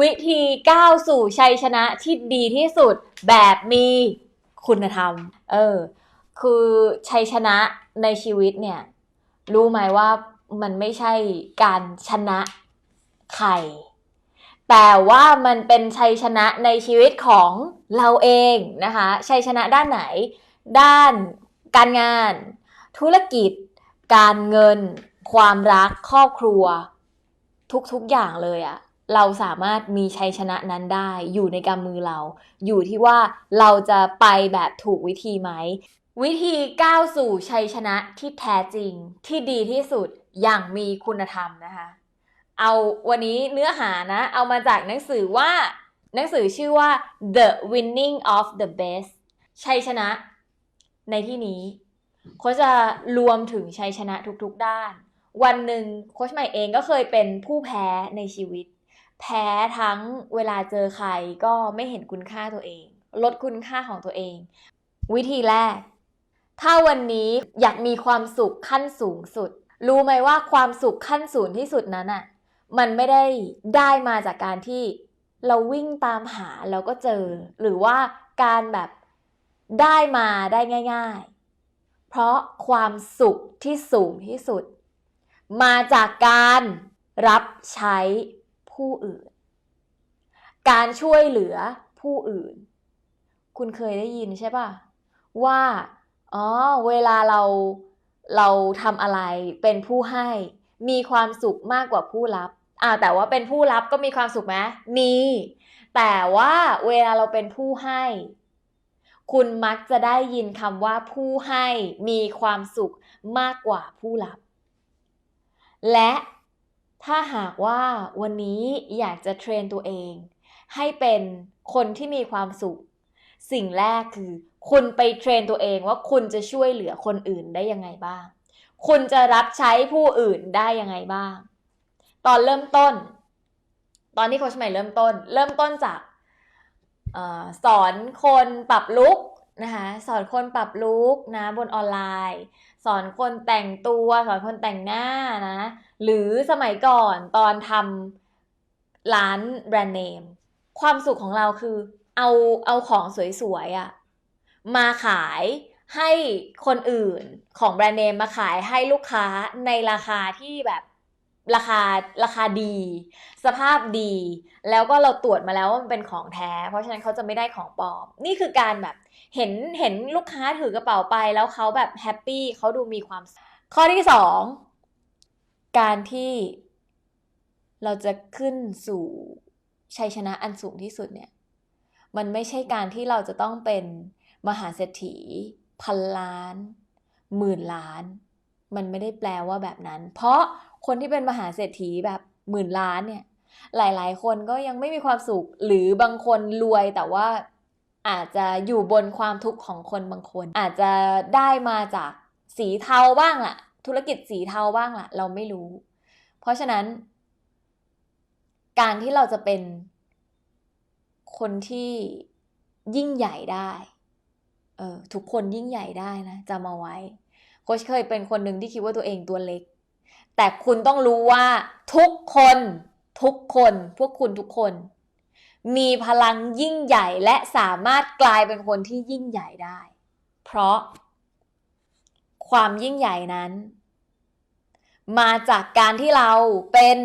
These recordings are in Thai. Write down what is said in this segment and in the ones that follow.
วิธีก้าวสู่ชัยชนะที่ดีที่สุดแบบมีคุณธรรม เออ คือชัยชนะในชีวิตเนี่ย รู้ไหมว่ามันไม่ใช่การชนะใคร แต่ว่ามันเป็นชัยชนะในชีวิตของเราเองนะคะ ชัยชนะด้านไหน ด้านการงาน ธุรกิจ การเงิน ความรัก ครอบครัว ทุกๆอย่างเลยอะ เราสามารถมีชัยชนะนั้นได้ อยู่ในกำมือเรา อยู่ที่ว่าเราจะไปแบบถูกวิธีไหม วิธีก้าวสู่ชัยชนะที่แท้จริงที่ดีที่สุดอย่างมีคุณธรรมนะคะ เอาวันนี้เนื้อหานะ เอามาจากหนังสือว่า หนังสือชื่อว่า The Winning of the Best ชัยชนะ ในที่นี้โค้ชจะรวมถึงชัยชนะทุกๆด้าน วันหนึ่งโค้ชใหม่เองก็เคยเป็นผู้แพ้ในชีวิต แพ้ทั้งเวลาเจอใครก็ไม่เห็นคุณค่าตัวเอง ลดคุณค่าของตัวเอง วิธีแรก ถ้าวันนี้อยากมีความสุขขั้นสูงสุด รู้ไหมว่าความสุขขั้นสูงที่สุดนั้นอะมันไม่ได้ได้มาจากการที่เราวิ่งตามหาแล้วก็เจอ หรือว่าการแบบได้มาได้ง่าย ๆ เพราะความสุขที่สูงที่สุด มาจากการรับใช้ ผู้อื่น การช่วยเหลือผู้อื่น คุณเคยได้ยินใช่ป่ะ ว่า อ๋อ เวลาเรา เราทำอะไรเป็นผู้ให้ มีความสุขมากกว่าผู้รับอ่าแต่ว่าเป็นผู้รับก็มีความสุขไหมมี แต่ว่าเวลาเราเป็นผู้ให้ คุณมักจะได้ยินคำว่าผู้ให้มีความสุขมากกว่าผู้รับ และ ถ้าหากว่าวันนี้อยากจะเทรนตัวเอง ให้เป็นคนที่มีความสุข สิ่งแรกคือ คุณไปเทรนตัวเองว่าคุณจะช่วยเหลือคนอื่นได้ยังไงบ้าง คุณจะรับใช้ผู้อื่นได้ยังไงบ้าง ตอนเริ่มต้น ตอนที่โค้ชใหม่เริ่มต้น เริ่มต้นจากอสอนคนปรับลุกนะคะสอนคนปรับลุกนะบนออนไลน์ สอนคนแต่งตัว สอนคนแต่งหน้านะ หรือสมัยก่อนตอนทำร้านแบรนด์เนมความสุขของเราคือเอาเอาของสวยๆอะมาขายให้คนอื่นของแบรนด์เนมมาขายให้ลูกค้าในราคาที่แบบ ราคาราคาดี สภาพดี แล้วก็เราตรวจมาแล้วว่ามันเป็นของแท้ เพราะฉะนั้นเขาจะไม่ได้ของปลอม นี่คือการแบบเห็นเห็นลูกค้าถือกระเป๋าไปแล้วเขาแบบแฮปปี้เขาดูมีความสุขข้อที่สองการที่เราจะขึ้นสู่ชัยชนะอันสูงที่สุดเนี่ย มันไม่ใช่การที่เราจะต้องเป็นมหาเศรษฐี พันล้าน หมื่นล้าน มันไม่ได้แปลว่าแบบนั้น เพราะคนที่เป็นมหาเศรษฐีแบบหมื่นล้านเนี่ย หลาย ๆ คนก็ยังไม่มีความสุข หรือบางคนรวยแต่ว่าอาจจะอยู่บนความทุกข์ของคนบางคน อาจจะได้มาจากสีเทาบ้างล่ะ ธุรกิจสีเทาบ้างล่ะ เราไม่รู้ เพราะฉะนั้น การที่เราจะเป็นคนที่ยิ่งใหญ่ได้ เออทุกคนยิ่งใหญ่ได้นะจำเอาไว้ โค้ชเคยเป็นคนหนึ่งที่คิดว่าตัวเองตัวเล็ก แต่คุณต้องรู้ว่าทุกคนทุกคน พวกคุณทุกคน มีพลังยิ่งใหญ่และสามารถกลายเป็นคนที่ยิ่งใหญ่ได้ เพราะ ความยิ่งใหญ่นั้น มาจากการที่เราเป็น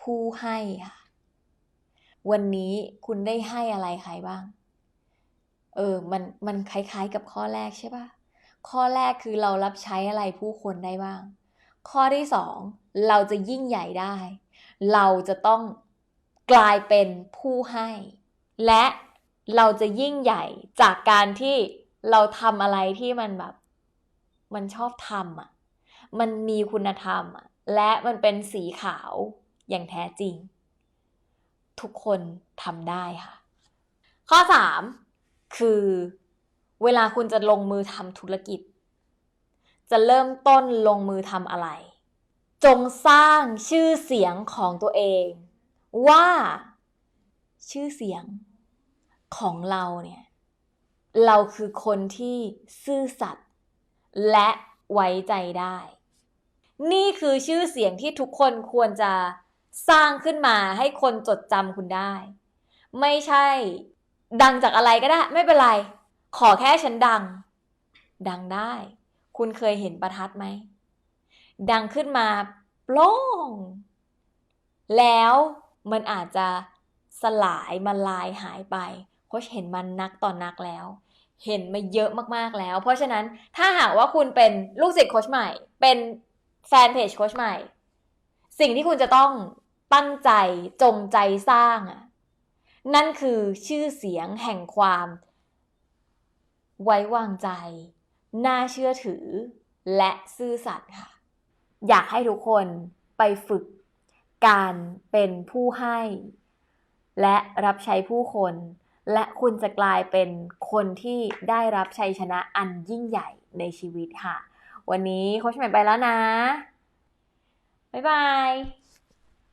ผู้ให้ค่ะวันนี้คุณได้ให้อะไรใครบ้าง เออ มัน มันคล้ายๆกับข้อแรกใช่ปะ ข้อแรกคือเรารับใช้อะไรผู้คนได้บ้าง ข้อที่สองเราจะยิ่งใหญ่ได้ เราจะต้องกลายเป็นผู้ให้ และเราจะยิ่งใหญ่จากการที่เราทำอะไรที่มันแบบ มันชอบทำอะ มันมีคุณธรรมอะ และมันเป็นสีขาวอย่างแท้จริง ทุกคนทำได้ค่ะ ข้อ 3 คือ เวลาคุณจะลงมือทำธุรกิจ จะเริ่มต้นลงมือทำอะไร จงสร้างชื่อเสียงของตัวเอง ว่าชื่อเสียงของเราเนี่ย เราคือคนที่ซื่อสัตย์และไว้ใจได้ นี่คือชื่อเสียงที่ทุกคนควรจะสร้างขึ้นมาให้คนจดจำคุณได้ ไม่ใช่ ดังจากอะไรก็ได้ ไม่เป็นไร ขอแค่ฉันดัง ดังได้ คุณเคยเห็นประทัดไหม ดังขึ้นมาโปร่ง แล้วมันอาจจะสลายมาลายหายไปโคชเห็นมันนักต่อนนักแล้ว เห็นมาเยอะมากๆแล้ว เพราะฉะนั้นถ้าหากว่าคุณเป็นลูกศิษย์โคชใหม่ เป็นแฟนเพจโคชใหม่ สิ่งที่คุณจะต้องตั้งใจจงใจสร้างอะนั่นคือชื่อเสียงแห่งความ ไว้วางใจ น่าเชื่อถือ และซื่อสัตย์ค่ะ อยากให้ทุกคนไปฝึกการเป็นผู้ให้ และรับใช้ผู้คน และคุณจะกลายเป็นคนที่ได้รับชัยชนะอันยิ่งใหญ่ในชีวิตค่ะ วันนี้โค้ชใหม่ไปแล้วนะ บ๊ายบาย